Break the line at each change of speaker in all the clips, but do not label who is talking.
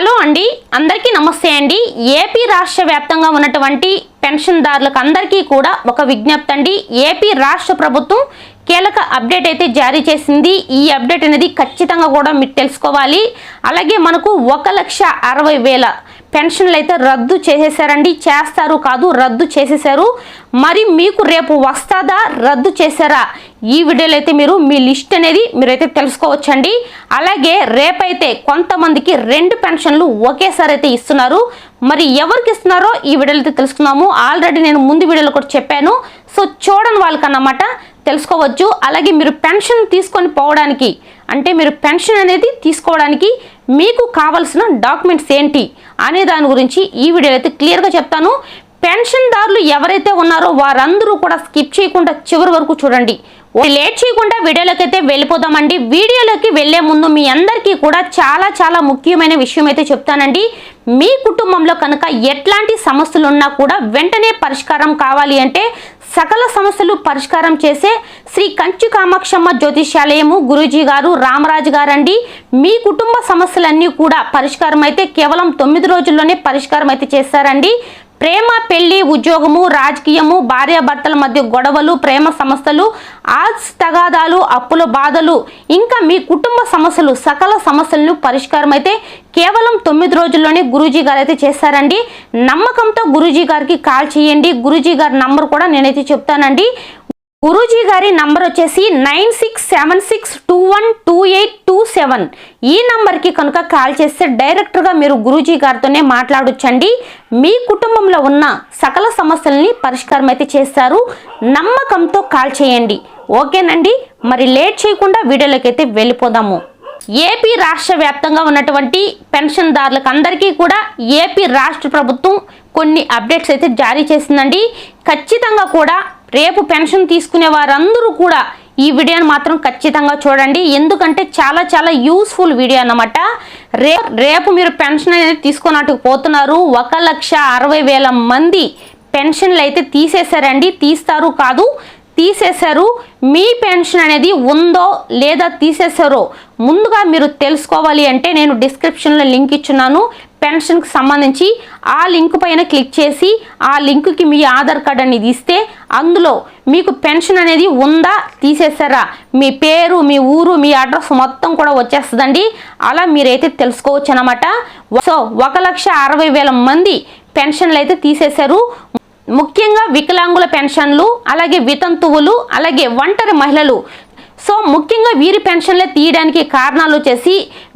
Hello అండి అందరికీ నమస్తే అండి. ఏపీ రాష్ట్ర వ్యాప్తంగా ఉన్నటువంటి పెన్షన్దారులకు అందరికీ కూడా ఒక విజ్ఞప్తి అండి. ఏపీ రాష్ట్ర ప్రభుత్వం కీలక అప్డేట్ అయితే జారీ చేసింది. ఈ అప్డేట్ అనేది ఖచ్చితంగా కూడా మీరు తెలుసుకోవాలి. అలాగే మనకు ఒక లక్ష అరవై వేల పెన్షన్లు అయితే రద్దు చేసేసారండి చేస్తారు కాదు రద్దు చేసేసారు మరి మీకు రేపు వస్తుందా రద్దు చేశారా? ఈ వీడియోలో అయితే మీరు మీ లిస్ట్ అనేది మీరైతే తెలుసుకోవచ్చండి. అలాగే రేపైతే కొంతమందికి రెండు పెన్షన్లు ఒకేసారి అయితే ఇస్తున్నారు. మరి ఎవరికి ఇస్తున్నారో ఈ వీడియోలో అయితే తెలుసుకున్నాము ఆల్రెడీ నేను ముందు వీడియోలో కూడా చెప్పాను. సో చూడని వాళ్ళకన్నమాట తెలుసుకోవచ్చు. అలాగే మీరు పెన్షన్ తీసుకొని పోవడానికి అంటే మీరు పెన్షన్ అనేది తీసుకోవడానికి మీకు కావలసిన డాక్యుమెంట్స్ ఏంటి అనే దాని గురించి ఈ వీడియోలో అయితే క్లియర్గా చెప్తాను. పెన్షన్దారులు ఎవరైతే ఉన్నారో వారందరూ కూడా స్కిప్ చేయకుండా చివరి వరకు చూడండి. లేట్ చేయకుండా వీడియోలోకి అయితే వెళ్ళిపోదామండి. వీడియోలోకి వెళ్ళే ముందు మీ అందరికీ కూడా చాలా చాలా ముఖ్యమైన విషయం అయితే చెప్తానండి. మీ కుటుంబంలో కనుక ఎట్లాంటి సమస్యలు ఉన్నా కూడా వెంటనే పరిష్కారం కావాలి అంటే సకల సమస్యలు పరిష్కారం చేసే శ్రీ కంచు కామాక్షమ్మ జ్యోతిష్యాలయము గురూజీ గారు రామరాజు గారండి. మీ కుటుంబ సమస్యలన్నీ కూడా పరిష్కారం అయితే కేవలం తొమ్మిది రోజుల్లోనే పరిష్కారం అయితే చేస్తారండి. ప్రేమ పెళ్ళి ఉద్యోగము రాజకీయము భార్యాభర్తల మధ్య గొడవలు ప్రేమ సమస్యలు ఆస్ తగాదాలు అప్పుల బాధలు ఇంకా మీ కుటుంబ సమస్యలు సకల సమస్యలను పరిష్కారం అయితే కేవలం తొమ్మిది రోజుల్లోనే గురూజీ గారు అయితే చేస్తారండి నమ్మకంతో గురూజీ గారికి కాల్ చేయండి. గురూజీ గారి నంబర్ కూడా నేనైతే చెప్తానండి. గురూజీ గారి నంబర్ వచ్చేసి nine six seven six two one two eight two seven. ఈ నంబర్కి కనుక కాల్ చేస్తే డైరెక్ట్గా మీరు గురూజీ గారితోనే మాట్లాడొచ్చండి. మీ కుటుంబంలో ఉన్న సకల సమస్యల్ని పరిష్కారం అయితే చేస్తారు. నమ్మకంతో కాల్ చేయండి. ఓకేనండి? మరి లేట్ చేయకుండా వీడియోలోకి వెళ్ళిపోదాము. ఏపీ రాష్ట్ర వ్యాప్తంగా ఉన్నటువంటి పెన్షన్దారులకు అందరికీ కూడా ఏపీ రాష్ట్ర ప్రభుత్వం కొన్ని అప్డేట్స్ అయితే జారీ చేసిందండి. ఖచ్చితంగా కూడా రేపు పెన్షన్ తీసుకునే వారందరూ కూడా ఈ వీడియోని మాత్రం ఖచ్చితంగా చూడండి. ఎందుకంటే చాలా చాలా యూస్ఫుల్ వీడియో అన్నమాట. రే రేపు మీరు పెన్షన్ అనేది తీసుకున్నట్టు పోతున్నారు. ఒక లక్ష అరవై వేల మంది పెన్షన్లు అయితే తీసేశారండి. తీస్తారు కాదు తీసేశారు. మీ పెన్షన్ అనేది ఉందో లేదా తీసేశారో ముందుగా మీరు తెలుసుకోవాలి అంటే నేను డిస్క్రిప్షన్లో లింక్ ఇచ్చున్నాను. పెన్షన్కి సంబంధించి ఆ లింక్ పైన క్లిక్ చేసి ఆ లింక్కి మీ ఆధార్ కార్డ్ అనేది ఇస్తే అందులో మీకు పెన్షన్ అనేది ఉందా తీసేసారా మీ పేరు మీ ఊరు మీ అడ్రస్ మొత్తం కూడా వచ్చేస్తుందండి. అలా మీరైతే తెలుసుకోవచ్చు అనమాట సో ఒక లక్ష అరవై వేల మంది పెన్షన్లు అయితే తీసేశారు. ముఖ్యంగా వికలాంగుల పెన్షన్లు అలాగే వితంతువులు అలాగే ఒంటరి మహిళలు సో ముఖ్యంగా వీరి పెన్షన్లే తీయడానికి కారణాలు వచ్చేసి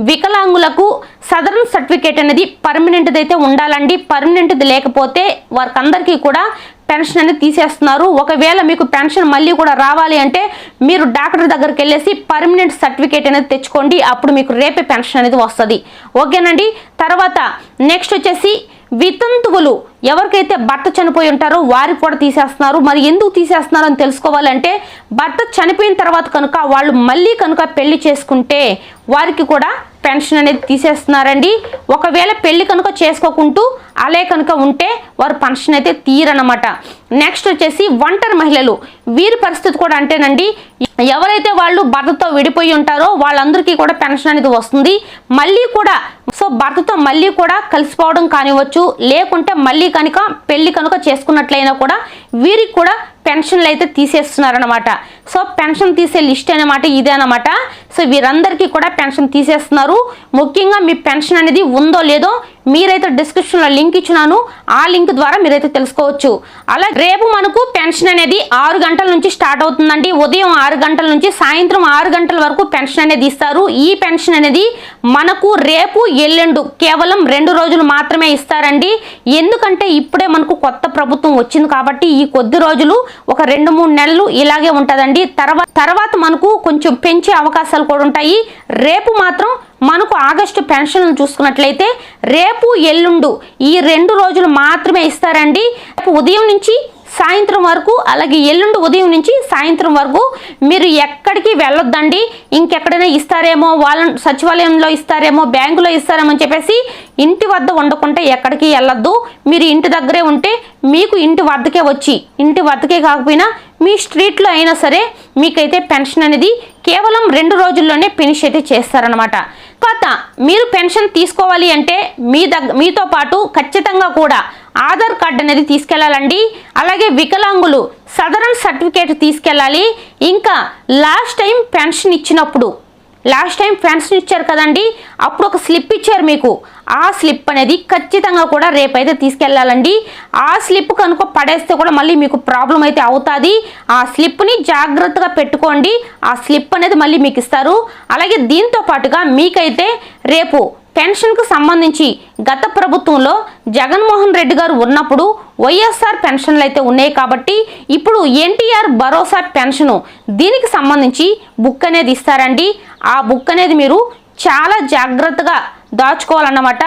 వికలాంగులకు సదరన్ సర్టిఫికేట్ అనేది పర్మనెంట్ది అయితే ఉండాలండి. పర్మనెంట్ది లేకపోతే వారికందరికీ కూడా పెన్షన్ అనేది తీసేస్తున్నారు. ఒకవేళ మీకు పెన్షన్ మళ్ళీ కూడా రావాలి అంటే మీరు డాక్టర్ దగ్గరికి వెళ్ళేసి పర్మనెంట్ సర్టిఫికేట్ అనేది తెచ్చుకోండి. అప్పుడు మీకు రేపే పెన్షన్ అనేది వస్తుంది. ఓకేనండి? తర్వాత నెక్స్ట్ వచ్చేసి వితంతువులు ఎవరికైతే భర్త చనిపోయి ఉంటారో వారికి కూడా తీసేస్తున్నారు. మరి ఎందుకు తీసేస్తున్నారు అని తెలుసుకోవాలంటే భర్త చనిపోయిన తర్వాత కనుక వాళ్ళు మళ్ళీ కనుక పెళ్ళి చేసుకుంటే వారికి కూడా పెన్షన్ అనేది తీసేస్తున్నారండి. ఒకవేళ పెళ్ళి కనుక చేసుకోకుంటూ అలే కనుక ఉంటే వారు పెన్షన్ అయితే తీరనమాట. నెక్స్ట్ వచ్చేసి ఒంటరి మహిళలు. వీరి పరిస్థితి కూడా అంటేనండి ఎవరైతే వాళ్ళు భర్తతో విడిపోయి ఉంటారో వాళ్ళందరికీ కూడా పెన్షన్ అనేది వస్తుంది. మళ్ళీ కూడా సో భర్తతో మళ్ళీ కూడా కలిసిపోవడం కానివ్వచ్చు లేకుంటే మళ్ళీ కనుక పెళ్ళి కనుక చేసుకున్నట్లయినా కూడా వీరికి కూడా పెన్షన్లు అయితే తీసేస్తున్నారనమాట సో పెన్షన్ తీసే లిస్ట్ అనమాట ఇదే అనమాట సో వీరందరికీ కూడా పెన్షన్ తీసేస్తున్నారు. ముఖ్యంగా మీ పెన్షన్ అనేది ఉందో లేదో మీరైతే డిస్క్రిప్షన్లో లింక్ ఇచ్చినాను. ఆ లింక్ ద్వారా మీరైతే తెలుసుకోవచ్చు. అలా రేపు మనకు పెన్షన్ అనేది ఆరు గంటల నుంచి స్టార్ట్ అవుతుందండి. ఉదయం ఆరు గంటల నుంచి సాయంత్రం ఆరు గంటల వరకు పెన్షన్ అనేది ఇస్తారు. ఈ పెన్షన్ అనేది మనకు రేపు ఎల్లుండు కేవలం రెండు రోజులు మాత్రమే ఇస్తారండి. ఎందుకంటే ఇప్పుడే మనకు కొత్త ప్రభుత్వం వచ్చింది కాబట్టి ఈ కొద్ది రోజులు ఒక రెండు మూడు నెలలు ఇలాగే ఉంటుందండి. తర్వాత తర్వాత మనకు కొంచెం పెంచే అవకాశాలు కూడా ఉంటాయి. రేపు మాత్రం మనకు ఆగస్టు పెన్షన్లు చూసుకున్నట్లయితే రేపు ఎల్లుండు ఈ రెండు రోజులు మాత్రమే ఇస్తారండి. రేపు ఉదయం నుంచి సాయంత్రం వరకు అలాగే ఎల్లుండి ఉదయం నుంచి సాయంత్రం వరకు మీరు ఎక్కడికి వెళ్ళొద్దండి. ఇంకెక్కడైనా ఇస్తారేమో వాళ్ళ సచివాలయంలో ఇస్తారేమో బ్యాంకులో ఇస్తారేమో అని చెప్పేసి ఇంటి వద్ద ఉండకుండా ఎక్కడికి వెళ్ళొద్దు. మీరు ఇంటి దగ్గరే ఉంటే మీకు ఇంటి వద్దకే వచ్చి ఇంటి వద్దకే కాకపోయినా మీ స్ట్రీట్లో అయినా సరే మీకైతే పెన్షన్ అనేది కేవలం రెండు రోజుల్లోనే ఫినిష్ అయితే చేస్తారనమాట తర్వాత మీరు పెన్షన్ తీసుకోవాలి అంటే మీ దగ్గ మీతో పాటు ఖచ్చితంగా కూడా ఆధార్ కార్డ్ అనేది తీసుకెళ్ళాలండి అలాగే వికలాంగులు సదరన్ సర్టిఫికేట్ తీసుకెళ్ళాలి. ఇంకా లాస్ట్ టైం పెన్షన్ ఇచ్చినప్పుడు లాస్ట్ టైం పెన్షన్ ఇచ్చారు కదండి అప్పుడు ఒక స్లిప్ ఇచ్చారు మీకు. ఆ స్లిప్ అనేది ఖచ్చితంగా కూడా రేపైతే తీసుకెళ్ళాలండి ఆ స్లిప్ కనుక పడేస్తే కూడా మళ్ళీ మీకు ప్రాబ్లం అయితే అవుతుంది. ఆ స్లిప్ని జాగ్రత్తగా పెట్టుకోండి. ఆ స్లిప్ అనేది మళ్ళీ మీకు ఇస్తారు. అలాగే దీంతో పాటుగా మీకైతే రేపు పెన్షన్కు సంబంధించి గత ప్రభుత్వంలో జగన్మోహన్ రెడ్డి గారు ఉన్నప్పుడు వైఎస్ఆర్ పెన్షన్లు అయితే ఉన్నాయి కాబట్టి ఇప్పుడు ఎన్టీఆర్ భరోసా పెన్షను దీనికి సంబంధించి బుక్ అనేది ఇస్తారండి. ఆ బుక్ అనేది మీరు చాలా జాగ్రత్తగా దాచుకోవాలన్నమాట.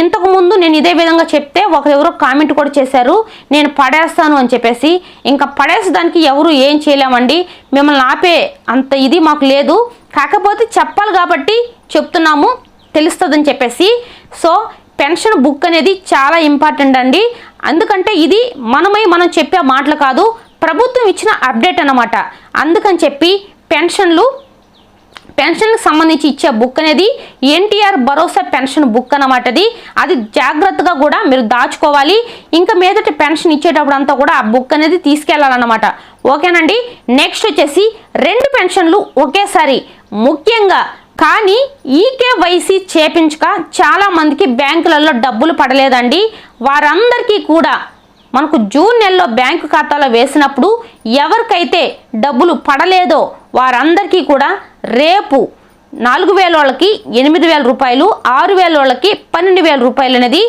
ఇంతకు ముందు నేను ఇదే విధంగా చెప్తే ఒకరెవరో కామెంట్ కూడా చేశారు నేను పడేస్తాను అని చెప్పేసి. ఇంకా పడేసేదానికి ఎవరు ఏం చేయలేమండి. మిమ్మల్ని ఆపే అంత ఇది మాకు లేదు. కాకపోతే చెప్పాలి కాబట్టి చెప్తున్నాము తెలుస్తుందని చెప్పేసి. సో పెన్షన్ బుక్ అనేది చాలా ఇంపార్టెంట్ అండి. ఎందుకంటే ఇది మనమై మనం చెప్పే మాటలు కాదు ప్రభుత్వం ఇచ్చిన అప్డేట్ అన్నమాట. అందుకని చెప్పి పెన్షన్లు పెన్షన్కి సంబంధించి ఇచ్చే బుక్ అనేది ఎన్టీఆర్ భరోసా పెన్షన్ బుక్ అన్నమాట అది. అది జాగ్రత్తగా కూడా మీరు దాచుకోవాలి. ఇంకా మీదట పెన్షన్ ఇచ్చేటప్పుడు అంతా కూడా ఆ బుక్ అనేది తీసుకెళ్ళాలన్నమాట. ఓకేనండి? నెక్స్ట్ వచ్చేసి రెండు పెన్షన్లు ఒకేసారి. ముఖ్యంగా కానీ ఈకేవైసీ చేపించక చాలామందికి బ్యాంకులలో డబ్బులు పడలేదండి. వారందరికీ కూడా మనకు జూన్ నెలలో బ్యాంకు ఖాతాలో వేసినప్పుడు ఎవరికైతే డబ్బులు పడలేదో వారందరికీ కూడా రేపు నాలుగు వేల వాళ్ళకి ఎనిమిది వేల రూపాయలు ఆరు వేల వాళ్ళకి పన్నెండు వేల రూపాయలు అనేది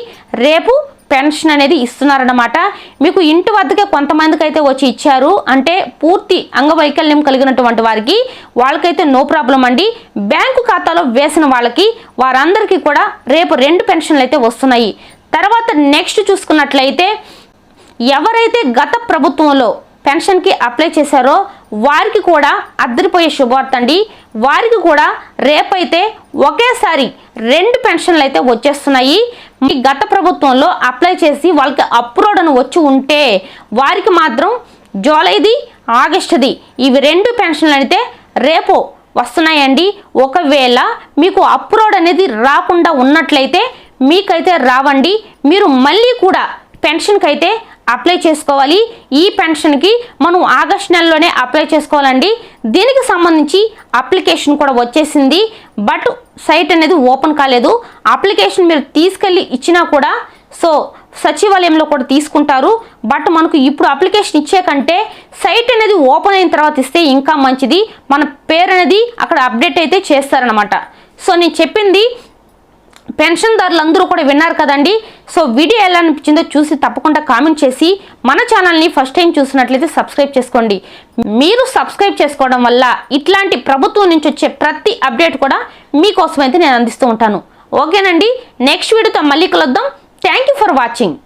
రేపు పెన్షన్ అనేది ఇస్తున్నారన్నమాట. మీకు ఇంటి వద్దకే కొంతమందికి అయితే వచ్చి ఇచ్చారు. అంటే పూర్తి అంగవైకల్యం కలిగినటువంటి వారికి వాళ్ళకైతే నో ప్రాబ్లం అండి. బ్యాంకు ఖాతాలో వేసిన వాళ్ళకి వారందరికీ కూడా రేపు రెండు పెన్షన్లు అయితే వస్తున్నాయి. తర్వాత నెక్స్ట్ చూసుకున్నట్లయితే ఎవరైతే గత ప్రభుత్వంలో పెన్షన్కి అప్లై చేశారో వారికి కూడా అద్దరిపోయే శుభవార్త అండి. వారికి కూడా రేపైతే ఒకేసారి రెండు పెన్షన్లు అయితే వచ్చేస్తున్నాయి. ఈ గత ప్రభుత్వంలో అప్లై చేసి వాళ్ళకి అప్రూవ్డ్ అని వచ్చి ఉంటే వారికి మాత్రం జూలైది ఆగస్టుది ఇవి రెండు పెన్షన్లు అయితే రేపు వస్తున్నాయండి. ఒకవేళ మీకు అప్రూవ్డ్ అనేది రాకుండా ఉన్నట్లయితే మీకైతే రావండి. మీరు మళ్ళీ కూడా పెన్షన్కి అయితే అప్లై చేసుకోవాలి. ఈ పెన్షన్కి మనం ఆగస్ట్ నెలలోనే అప్లై చేసుకోవాలండి. దీనికి సంబంధించి అప్లికేషన్ కూడా వచ్చేసింది. బట్ సైట్ అనేది ఓపెన్ కాలేదు. అప్లికేషన్ మీరు తీసుకెళ్ళి ఇచ్చినా కూడా సో సచివాలయంలో కూడా తీసుకుంటారు. బట్ మనకు ఇప్పుడు అప్లికేషన్ ఇచ్చే కంటే సైట్ అనేది ఓపెన్ అయిన తర్వాత ఇస్తే ఇంకా మంచిది. మన పేరు అనేది అక్కడ అప్డేట్ అయితే చేస్తారనమాట సో నేను చెప్పింది పెన్షన్దారులందరూ కూడా విన్నారు కదండి. సో వీడియో ఎలా అనిపించిందో చూసి తప్పకుండా కామెంట్ చేసి మన ఛానల్ని ఫస్ట్ టైం చూసినట్లయితే సబ్స్క్రైబ్ చేసుకోండి. మీరు సబ్స్క్రైబ్ చేసుకోవడం వల్ల ఇట్లాంటి ప్రభుత్వం నుంచి వచ్చే ప్రతి అప్డేట్ కూడా మీకోసం అయితే నేను అందిస్తూ ఉంటాను. ఓకేనండి? నెక్స్ట్ వీడియోతో మళ్ళీ కలుద్దాం. Thank you for watching.